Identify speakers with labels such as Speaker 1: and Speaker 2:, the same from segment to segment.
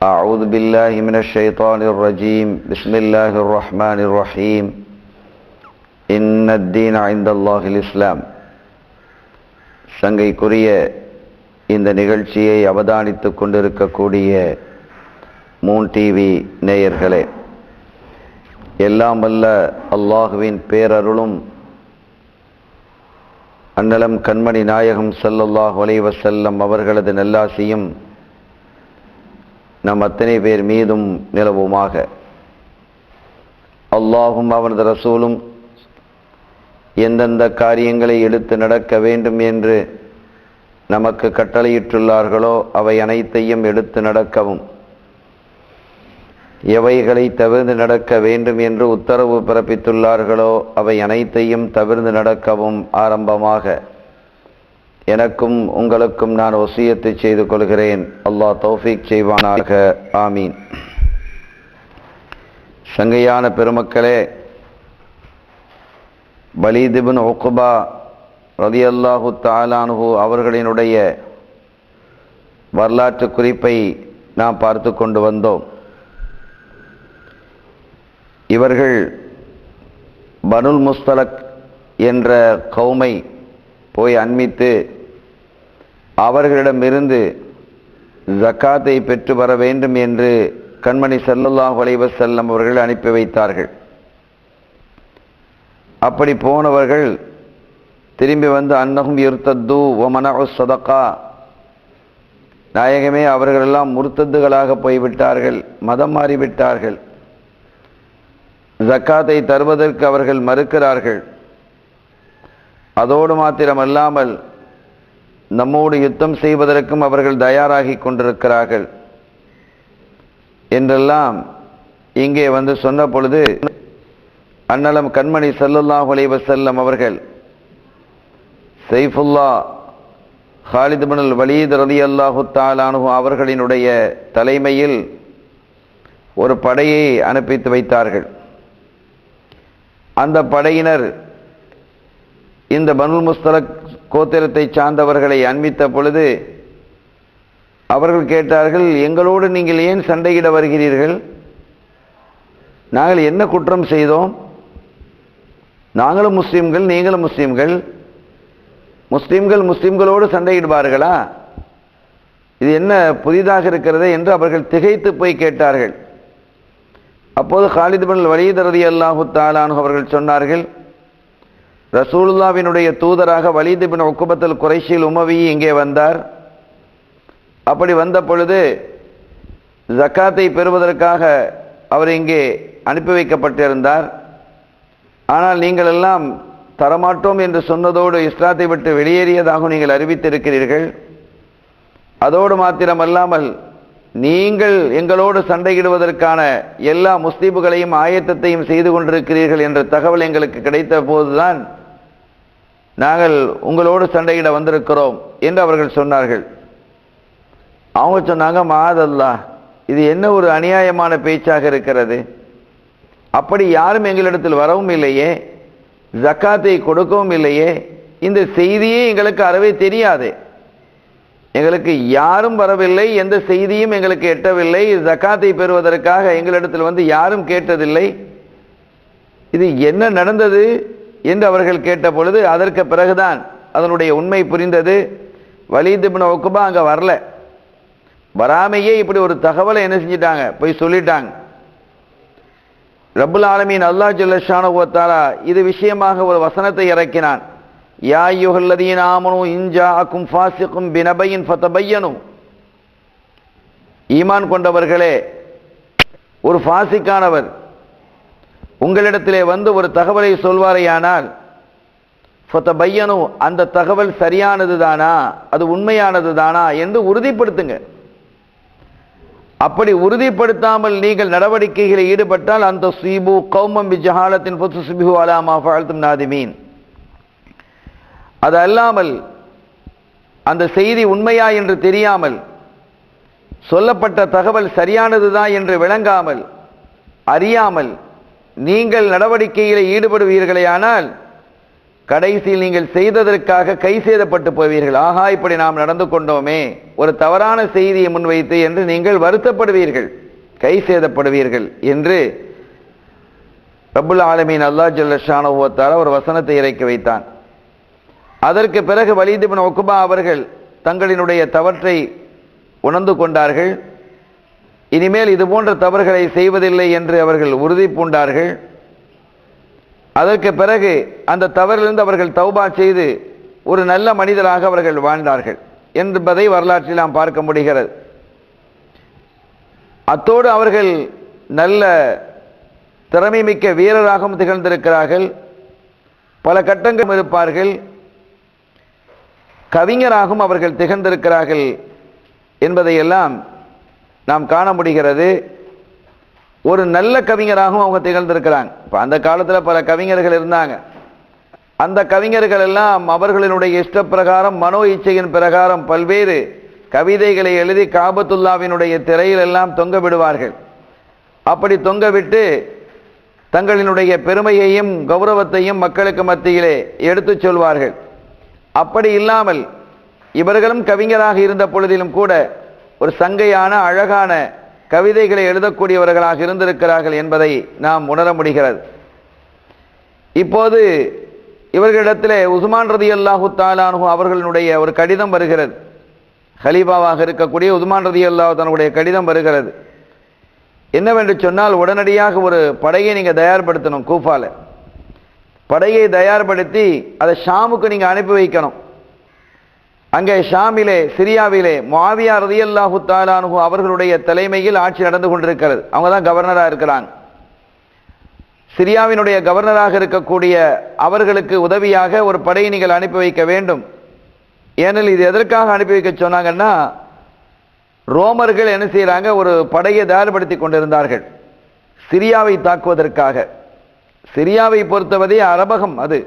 Speaker 1: أعوذ بالله من الشيطان الرجيم بسم الله الرحمن الرحيم إن الدين عند الله الإسلام சங்கைக்குரிய இந்த நிகழ்ச்சியை அவதானித்துக் கொண்டிருக்கக்கூடிய மூன் டிவி நேயர்களே எல்லாம் வல்ல அல்லாஹுவின் பேரருளும் அன்னலம் கண்மணி நாயகம் ஸல்லல்லாஹு அலைஹி வஸல்லம் அவர்களது நல்லாசியும் நம் அத்தனை பேர் மீதும் நிலவுமாக. அல்லாஹும் அவனது ரசூலும் எந்தெந்த காரியங்களை எடுத்து நடக்க வேண்டும் என்று நமக்கு கட்டளையிட்டுள்ளார்களோ அவை அனைத்தையும் எடுத்து நடக்கவும். எவைகளை தவிர்ந்து நடக்க வேண்டும் என்று உத்தரவு பிறப்பித்துள்ளார்களோ அவை அனைத்தையும் தவிர்ந்து நடக்கவும் ஆரம்பமாக. எனக்கும் உங்களுக்கும் நான் ஒசியத்தை செய்து கொள்கிறேன். அல்லாஹ் தௌஃபீக் செய்வானாக. ஆமீன். சங்கையான பெருமக்களே பலீதிபின் ஒக்குபா ரதி அல்லாஹு தாலானுஹு அவர்களினுடைய வரலாற்று குறிப்பை நாம் பார்த்து கொண்டு வந்தோம். இவர்கள் பனுல் முஸ்தலக் என்ற கௌமை போய் அண்மித்து அவர்களிடமிருந்து ஜக்காத்தை பெற்று வர வேண்டும் என்று கண்மணி ஸல்லல்லாஹு வலைவசல்லம் அவர்கள் அனுப்பி வைத்தார்கள். அப்படி போனவர்கள் திரும்பி வந்து அன்னகும் இருத்தத்து ஒமனு சதக்கா நாயகமே அவர்களெல்லாம் முர்த்தத்துகளாக போய்விட்டார்கள் மதம் மாறிவிட்டார்கள். ஜக்காத்தை தருவதற்கு அவர்கள் மறுக்கிறார்கள். அதோடு மாத்திரமல்லாமல் நம்மோடு யுத்தம் செய்வதற்கும் அவர்கள் தயாராகி கொண்டிருக்கிறார்கள். என்றெல்லாம் இங்கே வந்து சொன்ன பொழுது அன்னலம் கண்மணி ஸல்லல்லாஹு அலைஹி அவர்கள் சைஃபுல்லா ஹாலித் பின் வலீத் ரலியல்லாஹு தாலானு அவர்களினுடைய தலைமையில் ஒரு படையை அனுப்பித்து வைத்தார்கள். அந்த படையினர் இந்த பனுல் முஸ்தலக் கோத்திரத்தை சார்ந்தவர்களை அன்பித்த பொழுது அவர்கள் கேட்டார்கள் எங்களோடு நீங்கள் ஏன் சண்டையிட வருகிறீர்கள்? நாங்கள் என்ன குற்றம் செய்தோம்? நாங்களும் முஸ்லீம்கள் நீங்களும் முஸ்லீம்கள். முஸ்லீம்கள் முஸ்லீம்களோடு சண்டையிடுவார்களா? இது என்ன புதிதாக இருக்கிறது? என்று அவர்கள் திகைத்து போய் கேட்டார்கள். அப்போது ஹாலித் பின் வலீத் அல்லாஹு தாலானு அவர்கள் சொன்னார்கள் ரசூலுல்லாவினுடைய தூதராக வலீத் பின் ஒக்குபத்தல் குறைஷில் உமவி இங்கே வந்தார். அப்படி வந்த பொழுது ஜக்காத்தை பெறுவதற்காக அவர் இங்கே அனுப்பி வைக்கப்பட்டிருந்தார். ஆனால் நீங்கள் எல்லாம் தரமாட்டோம் என்று சொன்னதோடு இஸ்லாத்தை விட்டு வெளியேறியதாக நீங்கள் அறிவித்திருக்கிறீர்கள். அதோடு மாத்திரமல்லாமல் நீங்கள் எங்களோடு சண்டையிடுவதற்கான எல்லா முஸ்லீம்களையும் ஆயத்தத்தையும் செய்து கொண்டிருக்கிறீர்கள் என்ற தகவல் எங்களுக்கு கிடைத்த போதுதான் நாங்கள் உங்களோடு சண்டையிட வந்திருக்கிறோம் என்று அவர்கள் சொன்னார்கள். அவங்க சொன்னாங்க மாதல்லா இது என்ன ஒரு அநியாயமான பேச்சாக இருக்கிறது? அப்படி யாரும் எங்களிடத்தில் வரவும் இல்லையே ஜக்காத்தை கொடுக்கவும் இல்லையே இந்த செய்தியே எங்களுக்கு அறவே தெரியாது. எங்களுக்கு யாரும் வரவில்லை எந்த செய்தியும் எங்களுக்கு எட்டவில்லை ஜக்காத்தை பெறுவதற்காக எங்களிடத்தில் வந்து யாரும் கேட்டதில்லை. இது என்ன நடந்தது? என்று அவர்கள் கேட்ட பொழுது அதற்கு பிறகுதான் அதனுடைய உண்மை புரிந்தது. வலிதுபின் ஒக்குபா அங்கே வரல. வராமையே இப்படி ஒரு தகவலை என்ன செஞ்சிட்டாங்க? போய் சொல்லிட்டாங்க. ரபுல் ஆலமீன் அல்லாஹ் ஜல்லஷானுவத்தாலா இது விஷயமாக ஒரு வசனத்தை இறக்கினான். யா யுகல்லதீன் ஆமனும் இன்ஜா அக்கும் ஃபாசிக்கும் பினபையின் ஃபத்தபையனும் ஈமான் கொண்டவர்களே ஒரு ஃபாசிக்கானவர் உங்களிடத்திலே வந்து ஒரு தகவலை சொல்வாரேயானால் பையனும் அந்த தகவல் சரியானது தானா அது உண்மையானது தானா என்று உறுதிப்படுத்துங்க. அப்படி உறுதிப்படுத்தாமல் நீங்கள் நடவடிக்கைகளில் ஈடுபட்டால் அந்த சீபு கௌமம் பிஜஹாலத்தின் புத்து சுபிஹு அலாமா வாழ்த்தும் நாதிமீன். அது அல்லாமல் அந்த செய்தி உண்மையா என்று தெரியாமல் சொல்லப்பட்ட தகவல் சரியானதுதான் என்று விளங்காமல் அறியாமல் நீங்கள் நடவடிக்கையில் ஈடுபடுவீர்களேயானால் கடைசியில் நீங்கள் செய்ததற்காக கை சேதப்பட்டு போவீர்கள். ஆகா இப்படி நாம் நடந்து கொண்டோமே. ஒரு தவறான செய்தியை முன்வைத்து என்று நீங்கள் வருத்தப்படுவீர்கள். கை சேதப்படுவீர்கள் என்று ரபுல் ஆலமீன் அல்லா ஜல்லஷானுவத்தால் ஒரு வசனத்தை இறக்கி வைத்தான். அதற்கு பிறகு வலிதுபின் ஒக்குபா அவர்கள் தங்களினுடைய தவற்றை உணர்ந்து கொண்டார்கள். இனிமேல் இது போன்ற தவறுகளை செய்வதில்லை என்று அவர்கள் உறுதி பூண்டார்கள். அதற்கு பிறகு அந்த தவறிலிருந்து அவர்கள் தௌபா செய்து ஒரு நல்ல மனிதராக அவர்கள் வாழ்ந்தார்கள் என்பதை வரலாற்றில் நாம் பார்க்க முடிகிறது. அத்தோடு அவர்கள் நல்ல திறமை மிக்க வீரராகவும் திகழ்ந்திருக்கிறார்கள். பல கட்டங்கள் இருப்பார்கள். கவிஞராகவும் அவர்கள் திகழ்ந்திருக்கிறார்கள் என்பதையெல்லாம் நாம் காண முடிகிறது ஒரு நல்ல கவிஞராகவும் அவங்க திகழ்ந்திருக்கிறாங்க. இப்போ அந்த காலத்தில் பல கவிஞர்கள் இருந்தாங்க. அந்த கவிஞர்கள் எல்லாம் அவர்களினுடைய இஷ்டப்பிரகாரம் மனோ இச்சையின் பிரகாரம் பல்வேறு கவிதைகளை எழுதி காபத்துல்லாவினுடைய திரையில் எல்லாம் தொங்க விடுவார்கள். அப்படி தொங்க விட்டு தங்களினுடைய பெருமையையும் கௌரவத்தையும் மக்களுக்கு மத்தியிலே எடுத்துச் சொல்வார்கள். அப்படி இல்லாமல் இவர்களும் கவிஞராக இருந்த பொழுதிலும் கூட ஒரு சங்கையான அழகான கவிதைகளை எழுதக்கூடியவர்களாக இருந்திருக்கிறார்கள் என்பதை நாம் உணர முடிகிறது. இப்போது இவர்களிடத்தில் உஸ்மான் ரதி அல்லாஹு தாலானு அவர்களுடைய ஒரு கடிதம் வருகிறது. ஹலீபாவாக இருக்கக்கூடிய உஸ்மான் ரதி அல்லாஹ் தன்னுடைய கடிதம் வருகிறது. என்னவென்று சொன்னால் உடனடியாக ஒரு படையை நீங்கள் தயார்படுத்தணும் கூஃபாவில் படையை தயார்படுத்தி அதை ஷாமுக்கு நீங்கள் அனுப்பி வைக்கணும். அங்கே ஷாமிலே சிரியாவிலே மாவியா ரதியல்லாஹு தாலானு அவர்களுடைய தலைமையில் ஆட்சி நடந்து கொண்டிருக்கிறது. அவங்க தான் கவர்னராக இருக்கிறாங்க. சிரியாவினுடைய கவர்னராக இருக்கக்கூடிய அவர்களுக்கு உதவியாக ஒரு படையை நீங்கள் அனுப்பி வைக்க வேண்டும். ஏனெனில் இது எதற்காக அனுப்பி வைக்க சொன்னாங்கன்னா ரோமர்கள் என்ன செய்கிறாங்க ஒரு படையை தயார்படுத்தி கொண்டிருந்தார்கள். சிரியாவை தாக்குவதற்காக. சிரியாவை பொறுத்தவரை அரபகம் அது.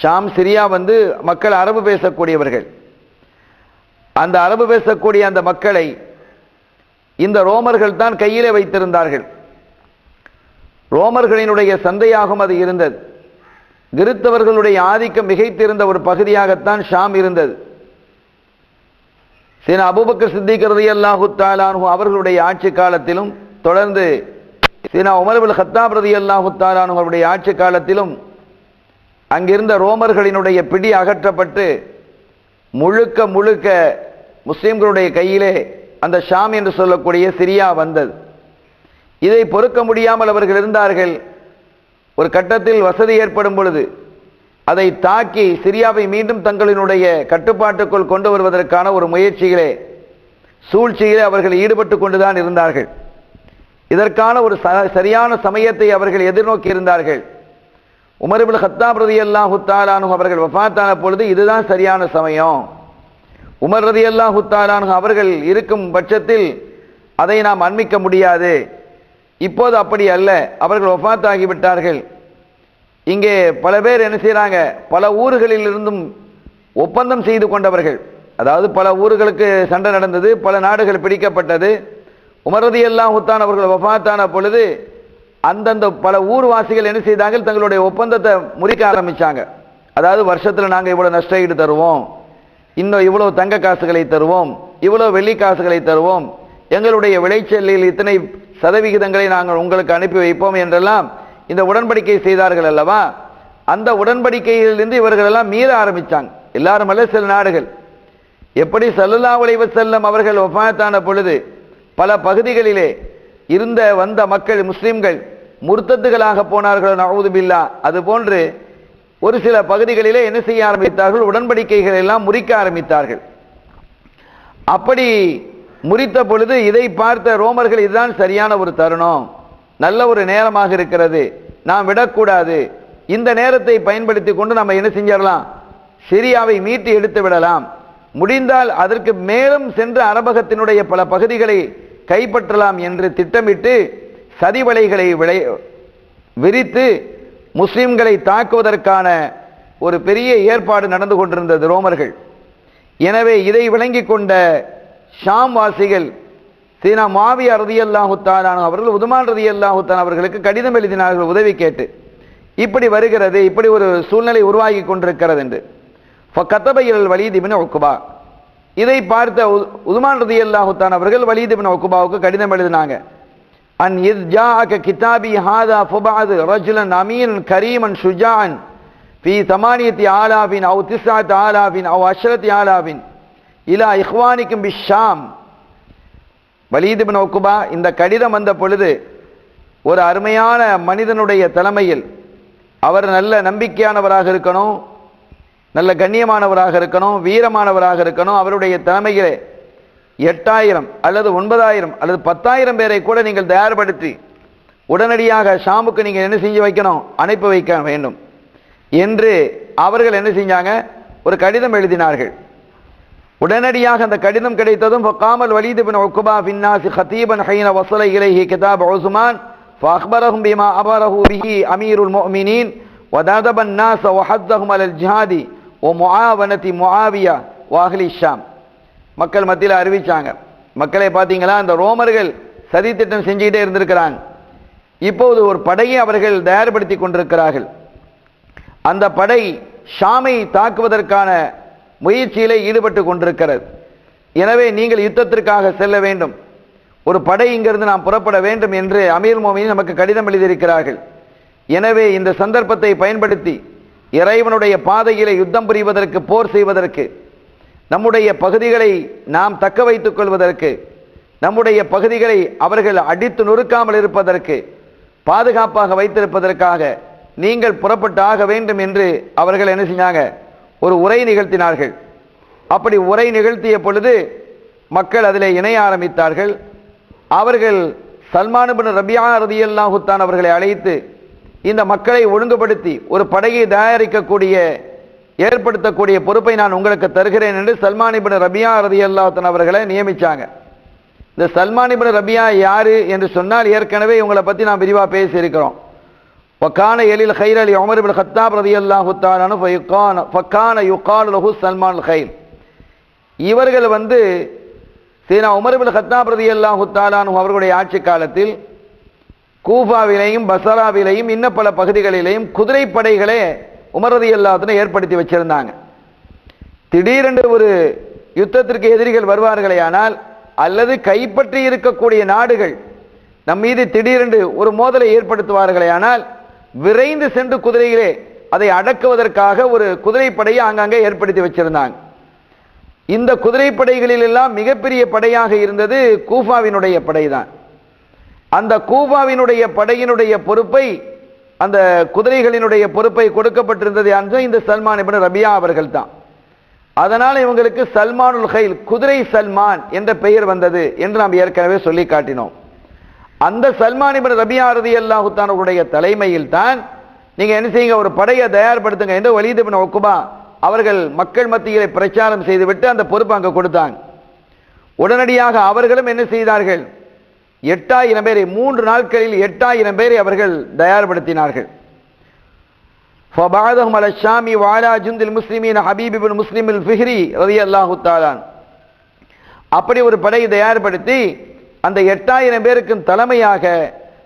Speaker 1: ஷாம் சிரியா வந்து மக்கள் அரபு பேசக்கூடியவர்கள். அந்த அரபு பேசக்கூடிய அந்த மக்களை இந்த ரோமர்கள் தான் கையிலே வைத்திருந்தார்கள். ரோமர்களினுடைய சந்தையாகவும் அது இருந்தது. கிறித்தவர்களுடைய ஆதிக்கம் மிகைத்திருந்த ஒரு பகுதியாகத்தான் ஷாம் இருந்தது. சீனா அபுபக்கர் சித்திக்கிறது அல்லாஹு தாலானு அவர்களுடைய ஆட்சி காலத்திலும் தொடர்ந்து சீனா உமர்புல் ஹத்தாப் ரதி அல்லாஹு தாலானு அவருடைய ஆட்சி காலத்திலும் அங்கிருந்த ரோமர்களினுடைய பிடி அகற்றப்பட்டு முழுக்க முழுக்க முஸ்லீம்களுடைய கையிலே அந்த ஷாம் என்று சொல்லக்கூடிய சிரியா வந்தது. இதை பொறுக்க முடியாமல் அவர்கள் இருந்தார்கள். ஒரு கட்டத்தில் வசதி ஏற்படும் பொழுது அதை தாக்கி சிரியாவை மீண்டும் தங்களினுடைய கட்டுப்பாட்டுக்குள் கொண்டு வருவதற்கான ஒரு முயற்சியிலே சூழ்ச்சியிலே அவர்கள் ஈடுபட்டு கொண்டுதான் இருந்தார்கள். இதற்கான ஒரு ச- சரியான சமயத்தை அவர்கள் எதிர்நோக்கி இருந்தார்கள் உமர்பில் ஹத்தாப் ரதி அல்லாஹு தாலானு அவர்கள் வஃபாத்தான பொழுது இதுதான் சரியான சமயம். உமர் ரதி அல்லாஹு தாலானு அவர்கள் இருக்கும் பட்சத்தில் அதை நாம் அண்மிக்க முடியாது. இப்போது அப்படி அல்ல. அவர்கள் வஃபாத்தாகி விட்டார்கள். இங்கே பல பேர் என்ன செய்கிறாங்க பல ஊர்களில் இருந்தும் ஒப்பந்தம் செய்து கொண்டவர்கள். அதாவது பல ஊர்களுக்கு சண்டை நடந்தது பல நாடுகள் பிடிக்கப்பட்டது. உமரதி எல்லாம் உத்தான் அவர்கள் வஃபாத்தான பொழுது அந்தந்த பல ஊர்வாசிகள் என்ன செய்தாங்க? தங்களுடைய ஒப்பந்தத்தை முறிக்க ஆரம்பித்தாங்க அதாவது வருஷத்தில் நாங்கள் இவ்வளோ நஷ்ட ஈடு தருவோம். இன்னும் இவ்வளோ தங்க காசுகளை தருவோம். இவ்வளோ வெள்ளி காசுகளை தருவோம். எங்களுடைய விளைச்சலில் இத்தனை சதவிகிதங்களை நாங்கள் உங்களுக்கு அனுப்பி வைப்போம் என்றெல்லாம் இந்த உடன்படிக்கை செய்தார்கள் அல்லவா? அந்த உடன்படிக்கையிலிருந்து இவர்கள் எல்லாம் மீற ஆரம்பித்தாங்க எல்லாரும் அல்ல சில நாடுகள். எப்படி சல்லுல்லா அலைஹி செல்லம் அவர்கள் ஒஃபாத்தான பொழுது பல பகுதிகளிலே இருந்த வந்த மக்கள் முஸ்லீம்கள் முர்த்தத்துகளாக போனார்கள் நவுது அது போன்று ஒரு சில பகுதிகளிலே என்ன செய்ய ஆரம்பித்தார்கள்? உடன்படிக்கைகள் எல்லாம் முறிக்க ஆரம்பித்தார்கள். அப்படி முறித்த பொழுது இதை பார்த்த ரோமர்கள் இதுதான் சரியான ஒரு தருணம். நல்ல ஒரு நேரமாக இருக்கிறது. நாம் விடக்கூடாது. இந்த நேரத்தை பயன்படுத்தி கொண்டு நம்ம என்ன செஞ்சிடலாம்? சிரியாவை மீட்டு எடுத்து விடலாம். முடிந்தால் அதற்கு மேலும் சென்று அரபகத்தினுடைய பல பகுதிகளை கைப்பற்றலாம் என்று திட்டமிட்டு சதிவலைகளை விளை விரித்து முஸ்லிம்களை தாக்குவதற்கான ஒரு பெரிய ஏற்பாடு நடந்து கொண்டிருந்தது ரோமர்கள். எனவே இதை விளங்கிக் கொண்ட ஷாம் வாசிகள் சீனா மாவி ரதி அல்லாஹுத்தான் அவர்கள் உதுமான் ரதி அல்லாஹுத்தான் அவர்களுக்கு கடிதம் எழுதினார்கள் உதவி கேட்டு. இப்படி வருகிறது இப்படி ஒரு சூழ்நிலை உருவாகி கொண்டிருக்கிறது என்று. கத்தபையில் வலிதிபின் ஒக்குபா இதை பார்த்த உ- உதுமான் ரதி அல்லாஹுத்தான் அவர்கள் வலிதிபின் ஒக்குபாவுக்கு கடிதம் எழுதினாங்க. அன் இத் ஜாஅக கிதாபி ஹாதா ஃபுபாது ரஜுலன் அமீன் கரீமன் சுஜான் ஃபி தமானியத்தி ஆலாபின் அவு திசாத் ஆலாபின் அவு அஷ்ரத்தி ஆலாபின் இலா இஹ்வானிக்கும் பிஷாம் வலீத் பின் உக்குபா இந்த கடிதம் வந்த பொழுது ஒரு அருமையான மனிதனுடைய தலைமையில் அவர் நல்ல நம்பிக்கையானவராக இருக்கணும் நல்ல கண்ணியமானவராக இருக்கணும் வீரமானவராக இருக்கணும். அவருடைய தலைமையிலே எட்டாயிரம் அல்லது ஒன்பதாயிரம் அல்லது பத்தாயிரம் பேரை கூட நீங்கள் தயார்படுத்தி உடனடியாக ஷாமுக்கு நீங்கள் என்ன செஞ்சு வைக்கணும்? அனுப்பி வைக்க வேண்டும். என்று அவர்கள் என்ன செஞ்சாங்க? ஒரு கடிதம் எழுதினார்கள். உடனடியாக அந்த கடிதம் கிடைத்ததும் ஃபக்காமல் வலீது பின் உக்குபா பின்னாசி ஹத்தீபன் ஹைன வசல இலஹி கிதாப் உசுமான் ஃபஹ்பரஹும் பிமா அபரஹு பிஹி அமீருல் முஃமினீன் வதாதபன் நாஸ் வஹத்தஹும் அலல் ஜிஹாதி ஒ முஆவனதி முஆவியா வாஹ்லி ஷாம் மக்கள் மத்தியில் அறிவித்தாங்க மக்களை பார்த்தீங்களா அந்த ரோமர்கள் சதி திட்டம் செஞ்சுக்கிட்டே இருந்திருக்கிறாங்க. இப்போது ஒரு படையை அவர்கள் தயார்படுத்தி கொண்டிருக்கிறார்கள். அந்த படை ஷாமை தாக்குவதற்கான முயற்சியிலே ஈடுபட்டு கொண்டிருக்கிறது. எனவே நீங்கள் யுத்தத்திற்காக செல்ல வேண்டும். ஒரு படை இங்கிருந்து நாம் புறப்பட வேண்டும் என்று அமீர் மோமின் நமக்கு கடிதம் எழுதியிருக்கிறார்கள். எனவே இந்த சந்தர்ப்பத்தை பயன்படுத்தி இறைவனுடைய பாதையிலே யுத்தம் புரிவதற்கு போர் செய்வதற்கு நம்முடைய பகுதிகளை நாம் தக்க வைத்துக் கொள்வதற்கு நம்முடைய பகுதிகளை அவர்கள் அடித்து நொறுக்காமல் இருப்பதற்கு பாதுகாப்பாக வைத்திருப்பதற்காக நீங்கள் புறப்பட்டு ஆக வேண்டும் என்று அவர்கள் என்ன செஞ்சாங்க? ஒரு உரை நிகழ்த்தினார்கள். அப்படி உரை நிகழ்த்திய பொழுது மக்கள் அதில் இணைய ஆரம்பித்தார்கள். அவர்கள் சல்மான் பின் ரபியா ரதியல்லாஹுத்தான் அவர்களை அழைத்து இந்த மக்களை ஒழுங்குபடுத்தி ஒரு படையை தயாரிக்கக்கூடிய ஏற்படுத்தக்கூடிய பொறுப்பை நான் உங்களுக்கு தருகிறேன் என்று சல்மானிபின் ரபியா ரதி அல்லாத்தன் அவர்களை நியமித்தாங்க இந்த சல்மானிபின் ரபியா யார் என்று சொன்னால் ஏற்கனவே இவங்களை பற்றி நான் விரிவாக பேசியிருக்கிறோம். ஃபக்கான எலில் ஹைர் அலி உமர் இபின் ஹத்தாப் ரதி அல்லாஹுத்தானு ஃபக்கான யுகால் லஹு சல்மான் ஹைர் இவர்கள் வந்து சீனா உமர் இபின் ஹத்தாப் ரதி அல்லாஹுத்தாலானு அவர்களுடைய ஆட்சி காலத்தில் கூஃபாவிலேயும் பசராவிலேயும் இன்னும் பல பகுதிகளிலேயும் குதிரைப்படைகளே உமரதி எல்லாத்தினும் ஏற்படுத்தி வச்சிருந்தாங்க. திடீரென்று ஒரு யுத்தத்திற்கு எதிரிகள் வருவார்களே ஆனால் அல்லது கைப்பற்றி இருக்கக்கூடிய நாடுகள் நம் மீது திடீரென்று ஒரு மோதலை ஏற்படுத்துவார்களே ஆனால் விரைந்து சென்று குதிரையிலே அதை அடக்குவதற்காக ஒரு குதிரைப்படையை ஆங்காங்கே ஏற்படுத்தி வச்சிருந்தாங்க. இந்த குதிரைப்படைகளில் எல்லாம் மிகப்பெரிய படையாக இருந்தது கூஃபாவினுடைய படைதான். அந்த கூஃபாவினுடைய படையினுடைய பொறுப்பை அந்த குதிரைகளினுடைய பொறுப்பை கொடுக்கப்பட்டிருந்தது என்று இந்த சல்மான் இப்னு ரபியா அவர்கள் தான் அதனால் இவங்களுக்கு சல்மானுல் ஹைல் குதிரை சல்மான் என்ற பெயர் வந்தது என்று நாம் ஏற்கனவே சொல்லி காட்டினோம். அந்த சல்மான் இப்னு ரபியா ரதி அல்லாஹுத்தானுடைய தலைமையில் தான் நீங்க என்ன செய்யுங்க ஒரு படையை தயார்படுத்துங்க என்று வலிது பின் ஒக்குபா அவர்கள் மக்கள் மத்தியிலே பிரச்சாரம் செய்துவிட்டு அந்த பொறுப்பு அங்கே கொடுத்தாங்க. உடனடியாக அவர்களும் என்ன செய்தார்கள் எட்டாயிரம் பேரை மூன்று நாட்களில் எட்டாயிரம் பேரை அவர்கள் தயார்படுத்தினார்கள். ஃபபாதஹும் அல ஷாமி வாலா ஜுந்தில் முஸ்லிமின் ஹபீபிபின் முஸ்லிமில் முஸ்லிம் ஃபிஹ்ரி ரதி அல்லாஹு தாலான் அப்படி ஒரு படையை தயார்படுத்தி அந்த எட்டாயிரம் பேருக்கும் தலைமையாக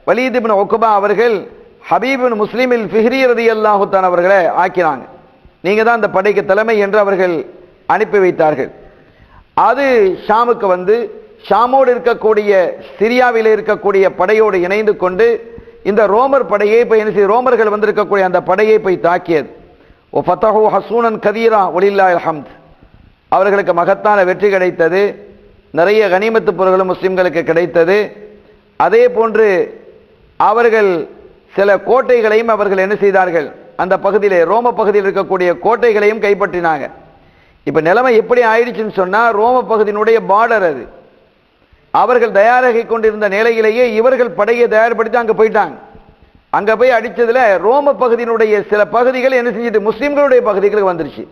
Speaker 1: வலீதிபின் ஒக்குபா அவர்கள் ஹபீபின் முஸ்லீமில் ஃபிஹ்ரி ரதி அல்லாஹுத்தான் அவர்களை ஆக்கினாங்க. நீங்கள் தான் அந்த படைக்கு தலைமை என்று அவர்கள் அனுப்பி வைத்தார்கள். அது ஷாமுக்கு வந்து ஷாமோடு இருக்கக்கூடிய சிரியாவில் இருக்கக்கூடிய படையோடு இணைந்து கொண்டு இந்த ரோமர் படையை போய் என்ன செய்ய ரோமர்கள் வந்திருக்கக்கூடிய அந்த படையை போய் தாக்கியது. ஓ ஃபத்தஹோ ஹசூனன் கதீரா ஒலில்லா அஹம்த் அவர்களுக்கு மகத்தான வெற்றி கிடைத்தது. நிறைய கனிமத்து பொருள்களும் முஸ்லீம்களுக்கு கிடைத்தது. அதே போன்று அவர்கள் சில கோட்டைகளையும் அவர்கள் என்ன செய்தார்கள்? அந்த பகுதியிலே ரோம பகுதியில் இருக்கக்கூடிய கோட்டைகளையும் கைப்பற்றினாங்க. இப்போ நிலைமை எப்படி ஆயிடுச்சுன்னு சொன்னால் ரோம பகுதியினுடைய பார்டர் அது. அவர்கள் தயாராகி கொண்டிருந்த நிலையிலேயே இவர்கள் படையை தயார்படுத்தி அங்கே போயிட்டாங்க. அங்கே போய் அடித்ததில் ரோம பகுதியினுடைய சில பகுதிகள் என்ன செஞ்சுட்டு முஸ்லீம்களுடைய பகுதிகளுக்கு வந்துருச்சு.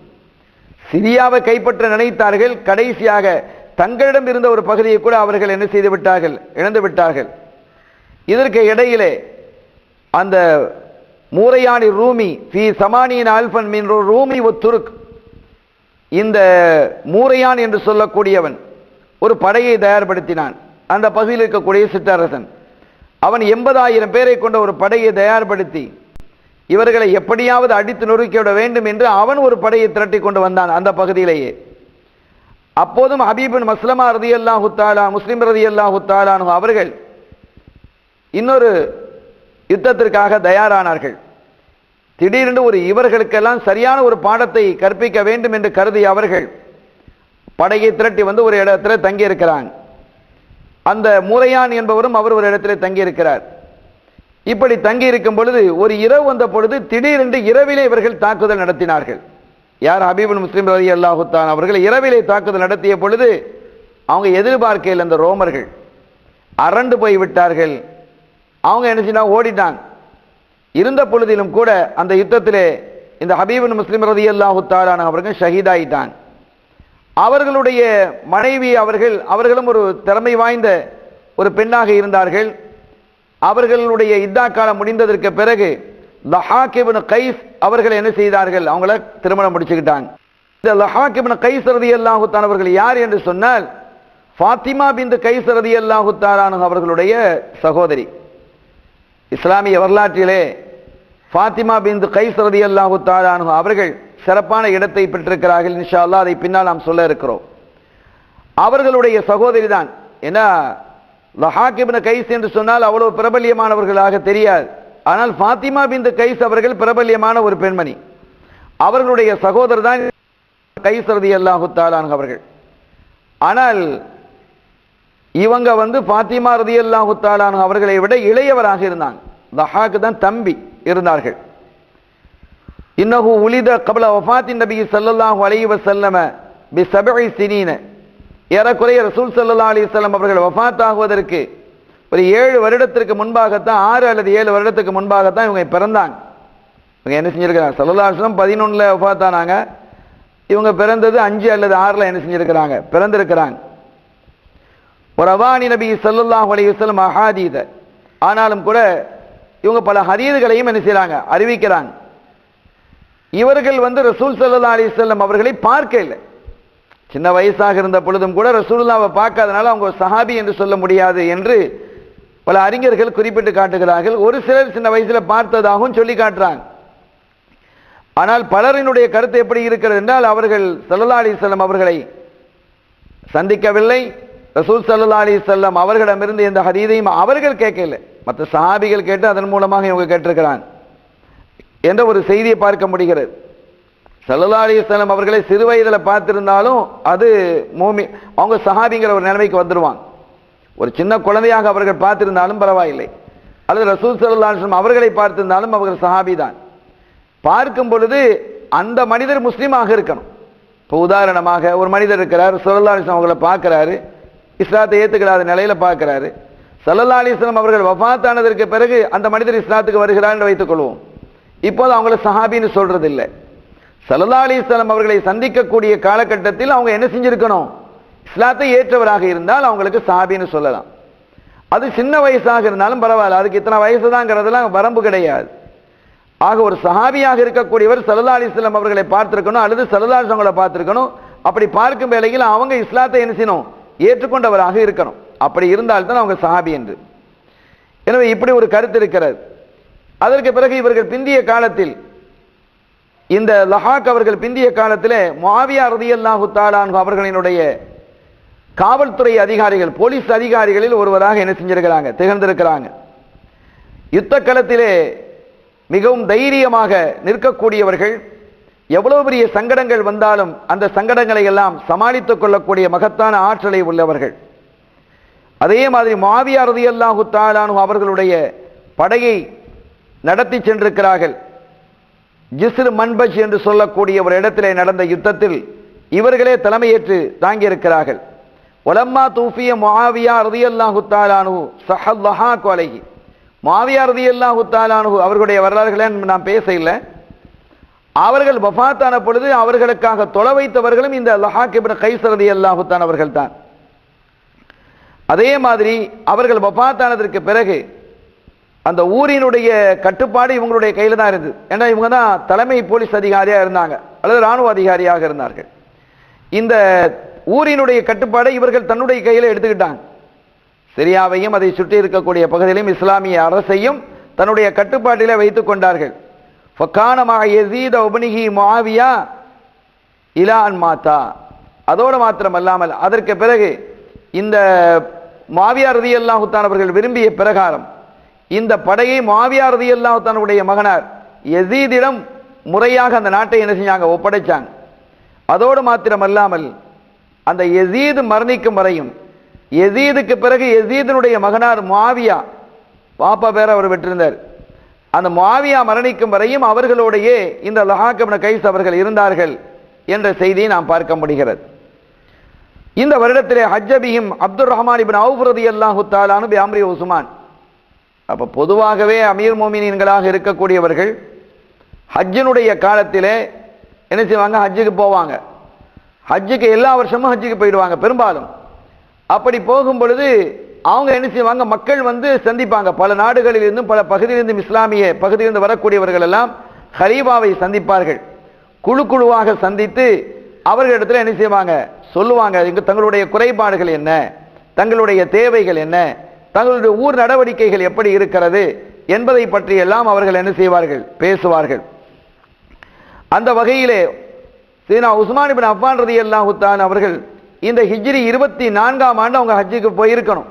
Speaker 1: சிரியாவை கைப்பற்ற நினைத்தார்கள். கடைசியாக தங்களிடம் இருந்த ஒரு பகுதியை கூட அவர்கள் என்ன செய்து விட்டார்கள்? இழந்து விட்டார்கள். இதற்கு இடையிலே அந்த மூரையானி ரூமி ஃபி சமானியின் ஆல்பன் மீன் ரூமி ஒத்துருக் இந்த மூரையான் என்று சொல்லக்கூடியவன் ஒரு படையை தயார்படுத்தினான். அந்த பகுதியில் இருக்கக்கூடிய சிற்றரசன் அவன் எண்பதாயிரம் பேரை கொண்ட ஒரு படையை தயார்படுத்தி இவர்களை எப்படியாவது அடித்து நொறுக்கிவிட வேண்டும் என்று அவன் ஒரு படையை திரட்டி கொண்டு வந்தான் அந்த பகுதியிலேயே. அப்போதும் ஹபீபின் மஸ்லமா ரதி அல்லாஹு தாலா முஸ்லிம் ரதி அல்லாஹு தாலானு அவர்கள் இன்னொரு யுத்தத்திற்காக தயாரானார்கள். திடீரென்று ஒரு இவர்களுக்கெல்லாம் சரியான ஒரு பாடத்தை கற்பிக்க வேண்டும் என்று கருதி அவர்கள் படையை திரட்டி வந்து ஒரு இடத்துல தங்கியிருக்கிறாங்க அந்த முறையான் என்பவரும் அவர் ஒரு இடத்துல தங்கியிருக்கிறார். இப்படி தங்கி இருக்கும் பொழுது ஒரு இரவு வந்த பொழுது திடீரென்று இரவிலே இவர்கள் தாக்குதல் நடத்தினார்கள். யார்? ஹபீபுல் முஸ்லீம் ரதி அல்லாஹுத்தான் அவர்கள் இரவிலே தாக்குதல் நடத்திய பொழுது அவங்க எதிர்பார்க்கையில் அந்த ரோமர்கள் அரண்டு போய் விட்டார்கள். அவங்க என்ன செய்யணும் ஓடிட்டாங்க. இருந்த பொழுதிலும் கூட அந்த யுத்தத்திலே இந்த ஹபீபின் முஸ்லீம் ரதி அல்லாஹு தாலான அவர்கள் ஷஹீதாயிட்டான் அவர்களுடைய மனைவி அவர்கள் அவர்களும் ஒரு திறமை வாய்ந்த ஒரு பெண்ணாக இருந்தார்கள். அவர்களுடைய இத்தா காலம் முடிந்ததற்கு பிறகு லஹாக்கிபின் கைஃப் அவர்கள் என்ன செய்தார்கள்? அவங்கள திருமணம் முடிச்சுக்கிட்டாங்க. இந்த லஹாக்கிபின் கைஸ் ரதி அல்லாஹுத்தான் அவர்கள் யார் என்று சொன்னால் ஃபாத்திமா பிந்து கைஸ் ரதி அவர்களுடைய சகோதரி. இஸ்லாமிய வரலாற்றிலே ஃபாத்திமா பிந்து கைஸ் ரதி அவர்கள் சிறப்பான இடத்தை பெற்றிருக்கிறார்கள் இன்ஷா அல்லா அதை பின்னால் நாம் சொல்ல இருக்கிறோம். அவர்களுடைய சகோதரி தான் ஏன்னா லஹாக்கிபின் கைஸ் என்று சொன்னால் அவ்வளவு பிரபல்யமானவர்களாக தெரியாது. ஆனால் ஃபாத்திமா பிந்து கைஸ் அவர்கள் பிரபல்யமான ஒரு பெண்மணி. அவர்களுடைய சகோதரர் தான் கைஸ் ரதி அல்லாஹு தாலான் அவர்கள். ஆனால் இவங்க வந்து ஃபாத்திமா ரதி அல்லாஹு தாலான் அவர்களை விட இளையவராக இருந்தாங்க. லஹாக்கு தான் தம்பி இருந்தார்கள். இன்னகு உலித கபல வஃபாத்தின் நபி சல்லல்லாஹு அலைஹி வசல்லம பி சபஇ சினீன. ஏறக்குறைய ரசூல் ஸல்லல்லாஹு அலிசல்லம் அவர்கள் வஃபாத் ஆகுவதற்கு ஒரு ஏழு வருடத்திற்கு முன்பாகத்தான் ஆறு அல்லது ஏழு வருடத்துக்கு முன்பாகத்தான் இவங்க பிறந்தாங்க. இவங்க என்ன செஞ்சுருக்கிறாங்க? சல்லல்லா அலிஸ்லம் பதினொன்றில் வஃபாத் ஆனாங்க இவங்க பிறந்தது அஞ்சு அல்லது ஆறில் என்ன செஞ்சுருக்கிறாங்க? பிறந்திருக்கிறாங்க. ஒரு அவானி நபி ஸல்லல்லாஹு அலைஹி அஹாதீத. ஆனாலும் கூட இவங்க பல ஹரீதுகளையும் என்ன செய்கிறாங்க அறிவிக்கிறாங்க. இவர்கள் வந்து ரசூல் சல்லா அலிசல்லம் அவர்களை பார்க்க இல்லை. சின்ன வயசாக இருந்த பொழுதும் கூட ரசூல்லாவை பார்க்காதனால அவங்க சஹாபி என்று சொல்ல முடியாது என்று பல அறிஞர்கள் குறிப்பிட்டு காட்டுகிறார்கள். ஒரு சிலர் சின்ன வயசில் பார்த்ததாகவும் சொல்லி காட்டுறாங்க. ஆனால் பலரினுடைய கருத்து எப்படி இருக்கிறது என்றால் அவர்கள் சல்லா அலிசல்லம் அவர்களை சந்திக்கவில்லை. ரசூல் சல்லா அலிசல்லம் அவர்களிடமிருந்து எந்த ஹதீதையும் அவர்கள் கேட்கல மற்ற சஹாபிகள் கேட்டு அதன் மூலமாக இவங்க கேட்டிருக்கிறாங்க. என்ற ஒரு செய்தியை பார்க்க முடிகிறது. சல்லா அலிஸ்லாம் அவர்களை சிறு வயதில் பார்த்திருந்தாலும் அது மூமி அவங்க சஹாபிங்கிற ஒரு நிலைமைக்கு வந்துடுவாங்க ஒரு சின்ன குழந்தையாக அவர்கள் பார்த்திருந்தாலும் பரவாயில்லை. அல்லது ரசூல் சல்லா அவர்களை பார்த்திருந்தாலும் அவர்கள் சஹாபி தான். பார்க்கும் பொழுது அந்த மனிதர் முஸ்லீமாக இருக்கணும். இப்போ உதாரணமாக ஒரு மனிதர் இருக்கிறார் சல்லா அலிஸ்லாம் அவர்களை பார்க்குறாரு இஸ்லாத்தை ஏற்றுக்கிடாத நிலையில் பார்க்குறாரு. சல்லல்லா அலிஸ்லாம் அவர்கள் வஃபாத்தானதற்கு பிறகு அந்த மனிதர் இஸ்லாத்துக்கு வருகிறார் என்று வைத்துக்கொள்வோம். இப்போது அவங்கள சஹாபின்னு சொல்றது இல்லை சல்லா அலிஸ்லாம் அவர்களை சந்திக்கக்கூடிய காலகட்டத்தில் அவங்க என்ன செஞ்சிருக்கணும்? இஸ்லாத்தை ஏற்றவராக இருந்தால் அவங்களுக்கு சஹாபின்னு சொல்லலாம். அது சின்ன வயசாக இருந்தாலும் பரவாயில்ல. அதுக்கு இத்தனை வயசு தாங்கிறதுலாம் வரம்பு கிடையாது. ஆக ஒரு சஹாபியாக இருக்கக்கூடியவர் சல்லா அலிஸ்லாம் அவர்களை பார்த்துருக்கணும் அல்லது சல்லா அவங்களை பார்த்துருக்கணும். அப்படி பார்க்கும் வேளையில் அவங்க இஸ்லாத்தை என்ன செய்யணும்? ஏற்றுக்கொண்டவராக இருக்கணும். அப்படி இருந்தால்தான் அவங்க சஹாபி என்று. எனவே இப்படி ஒரு கருத்து இருக்கிறது. அதற்கு பிறகு இவர்கள் பிந்திய காலத்தில் இந்த லஹாக் அவர்கள் பிந்திய காலத்தில் மாவியா ரதியல்லாஹு தாலான் அவர்களினுடைய காவல்துறை அதிகாரிகள் போலீஸ் அதிகாரிகளில் ஒருவராக என்ன செஞ்சிருக்கிறாங்க திகழ்ந்திருக்கிறாங்க. யுத்த களத்திலே மிகவும் தைரியமாக நிற்கக்கூடியவர்கள் எவ்வளவு பெரிய சங்கடங்கள் வந்தாலும் அந்த சங்கடங்களை எல்லாம் சமாளித்துக் கொள்ளக்கூடிய மகத்தான ஆற்றலை உள்ளவர்கள். அதே மாதிரி மாவியா ரதியல்லாஹு தாலானு அவர்களுடைய படையை நடத்தி சென்றிருக்கிறார்கள். ஜிஸ்ரு மன்பஜ் என்று சொல்லக்கூடிய ஒரு இடத்திலே நடந்த யுத்தத்தில் இவர்களே தலைமையேற்று தாங்கியிருக்கிறார்கள். ஒலம்மா தூஃபிய மாவியா ரதியல்லாஹு தாலானு சஹல்லஹா கொலகி மாவியா ரதியல்லாஹு தாலானு அவர்களுடைய வரலாறுகளை நான் பேச இல்லை. அவர்கள் வஃபாத்தான பொழுது அவர்களுக்காக தொலை வைத்தவர்களும் இந்த லஹா இப்னு கைஸ் ரதி தான் அவர்கள் தான் அதே மாதிரி அவர்கள் வபாத்தானதற்கு பிறகு அந்த ஊரினுடைய கட்டுப்பாடு இவங்களுடைய கையில் தான் இருந்தது ஏன்னா இவங்க தான் தலைமை போலீஸ் அதிகாரியாக இருந்தாங்க. அல்லது இராணுவ அதிகாரியாக இருந்தார்கள். இந்த ஊரினுடைய கட்டுப்பாடை இவர்கள் தன்னுடைய கையில் எடுத்துக்கிட்டாங்க. சிரியாவையும் அதை சுற்றி இருக்கக்கூடிய பகுதியிலும் இஸ்லாமிய அரசையும் தன்னுடைய கட்டுப்பாட்டிலே வைத்துக் கொண்டார்கள். ஃபக்கானமாக எசீத உபனிகி மாவியா இலான் மாத்தா. அதோடு மாத்திரமல்லாமல் அதற்கு பிறகு இந்த மாவியார் ரதி அல்லாஹுத்தான் அவர்கள் விரும்பிய பிரகாரம் இந்த படையை மாவியார் ரதி அல்லாஹுத்தானுடைய மகனார் எசீதிடம் முறையாக அந்த நாட்டை என்ன செஞ்சாங்க? ஒப்படைச்சாங்க. அதோடு மாத்திரமல்லாமல் அந்த எசீது மரணிக்கும் வரையும் எசீதுக்கு பிறகு எசீதனுடைய மகனார் மாவியா பாப்பா பேர் அவர் பெற்றிருந்தார் அந்த மாவியா மரணிக்கும் வரையும் அவர்களோடையே இந்த லஹாக்கப்ன கைஸ் அவர்கள் இருந்தார்கள் என்ற செய்தியை நாம் பார்க்க முடிகிறது. இந்த வருடத்திலே ஹஜ்ஜபியும் அப்துல் ரஹ்மான் இபின் அவுஃபரதி அல்லாஹு தாலானு பியாம்ரி உசுமான் அப்போ பொதுவாகவே அமீர் மோமினியன்களாக இருக்கக்கூடியவர்கள் ஹஜ்ஜினுடைய காலத்திலே என்ன செய்வாங்க? ஹஜ்ஜுக்கு போவாங்க. ஹஜ்ஜுக்கு எல்லா வருஷமும் ஹஜ்ஜுக்கு போயிடுவாங்க பெரும்பாலும். அப்படி போகும் பொழுது அவங்க என்ன செய்வாங்க? மக்கள் வந்து சந்திப்பாங்க. பல நாடுகளிலிருந்தும் பல பகுதியிலிருந்தும் இஸ்லாமிய பகுதியிலிருந்து வரக்கூடியவர்கள் எல்லாம் ஹரீபாவை சந்திப்பார்கள். குழு குழுவாக சந்தித்து அவர்களிடத்தில் என்ன செய்வாங்க? சொல்லுவாங்க இங்கு தங்களுடைய குறைபாடுகள் என்ன? தங்களுடைய தேவைகள் என்ன? தங்களுடைய ஊர் நடவடிக்கைகள் எப்படி இருக்கிறது என்பதை பற்றி எல்லாம் அவர்கள் என்ன செய்வார்கள்? பேசுவார்கள். அந்த வகையிலே சீனா உஸ்மான் இபின் அஃபான் ரதி அல்லாஹுத்தான் அவர்கள் இந்த ஹிஜ்ரி இருபத்தி நான்காம் ஆண்டு அவங்க ஹஜ்ஜுக்கு போயிருக்கணும்.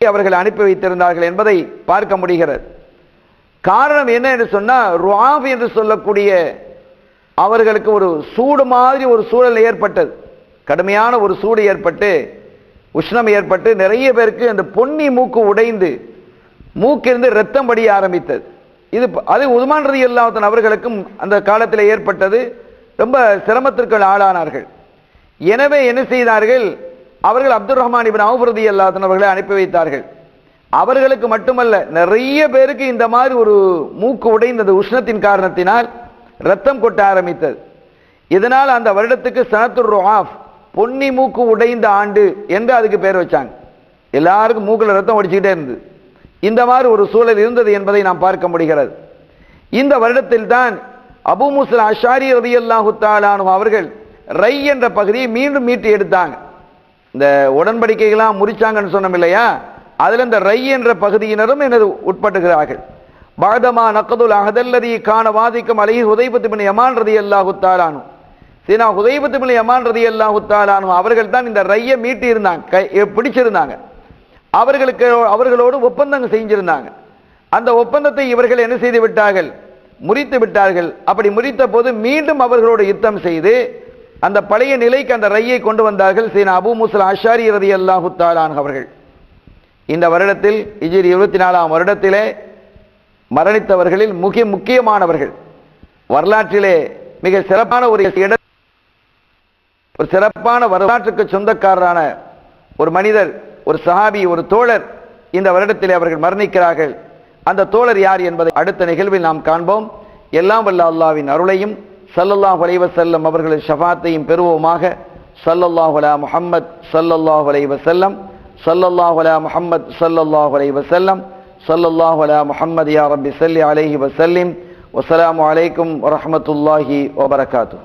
Speaker 1: அவர்கள் அனுப்பி வைத்திருந்தார்கள் என்பதை பார்க்க முடிகிறது. காரணம் என்ன என்று சொன்னால் ருவாப் என்று சொல்லக்கூடிய அவர்களுக்கு ஒரு சூடு மாதிரி ஒரு சூழல் ஏற்பட்டது. கடுமையான ஒரு சூடு ஏற்பட்டு உஷ்ணம் ஏற்பட்டு நிறைய பேருக்கு அந்த பொன்னி மூக்கு உடைந்து மூக்கிலிருந்து ரத்தம் படிய ஆரம்பித்தது. இது அது உதுமான் ரதி அல்லாத்தன் அவர்களுக்கும் அந்த காலத்தில் ஏற்பட்டது. ரொம்ப சிரமத்திற்கு ஆளானார்கள். எனவே என்ன செய்தார்கள்? அவர்கள் அப்துல் ரஹ்மான் இபின் அவுஃபரதி அல்லாத்தன் அவர்களை அனுப்பி வைத்தார்கள். அவர்களுக்கு மட்டுமல்ல நிறைய பேருக்கு இந்த மாதிரி ஒரு மூக்கு உடைந்தது உஷ்ணத்தின் காரணத்தினால் ரத்தம் கொட்ட ஆரம்பித்தது. இதனால் அந்த வருடத்துக்கு சனத்துர் ருஆஃப் பொன்னி மூக்கு உடைந்த ஆண்டு என்று அதுக்கு பேர் வச்சாங்க. எல்லாருக்கும் மூக்கில் ரத்தம் ஒடிச்சுக்கிட்டே இருந்தது. இந்த மாதிரி ஒரு சூழல் இருந்தது என்பதை நாம் பார்க்க முடிகிறது. இந்த வருடத்தில் தான் அபு முஸ்ல அஷாரி ரதி அல்லாஹு தாலானு அவர்கள் ரை என்ற பகுதியை மீண்டும் மீட்டு எடுத்தாங்க. இந்த உடன்படிக்கைகளாம் முறிச்சாங்கன்னு சொன்னோம் இல்லையா? அதில் இந்த ரை என்ற பகுதியினரும் எனது உட்பட்டுகிறார்கள். பாதமா நக்கதுல் அகதல்லதி காண வாதிக்கும் அலி உதைபத்து பின் யமான் ரதி அல்லாஹு தாலானு சீனா உதைபத்து பின் யமான் ரதி அல்லாஹு தாலானு அவர்கள் தான் இந்த ரையை மீட்டி இருந்தாங்க கை- பிடிச்சிருந்தாங்க. அவர்களுக்கு அவர்களோடு ஒப்பந்தம் செஞ்சிருந்தாங்க. அந்த ஒப்பந்தத்தை இவர்கள் என்ன செய்து விட்டார்கள்? முறித்து விட்டார்கள். அப்படி முறித்த போது மீண்டும் அவர்களோடு யுத்தம் செய்து அந்த பழைய நிலைக்கு அந்த ரையை கொண்டு வந்தார்கள் சீனா அபு முஸ்ல அஷாரி ரதி அல்லாஹு தாலான் அவர்கள். இந்த வருடத்தில் இஜிரி இருபத்தி நாலாம் வருடத்திலே மரணித்தவர்களில் முக்கிய முக்கியமானவர்கள். வரலாற்றிலே மிக சிறப்பான ஒரு இட ஒரு சிறப்பான வரலாற்றுக்கு சொந்தக்காரரான ஒரு மனிதர் ஒரு சஹாபி ஒரு தோழர் இந்த வருடத்திலே அவர்கள் மரணிக்கிறார்கள். அந்த தோழர் யார் என்பதை அடுத்த நிகழ்வில் நாம் காண்போம். எல்லாம் வல்ல அல்லாவின் அருளையும் சல்லல்லாஹ் அலைஹி வஸல்லம் அவர்களின் ஷஃபாத்தையும் பெறுவோமாக. சல்லல்லாஹ் அலா முஹம்மத் ஸல்லல்லாஹு அலைஹி வஸல்லம் ஸல்லல்லாஹு அலா முஹம்மத் செல்லம் صلى الله على محمد يا رب صل عليه وسلم. والسلام عليكم ورحمة الله وبركاته.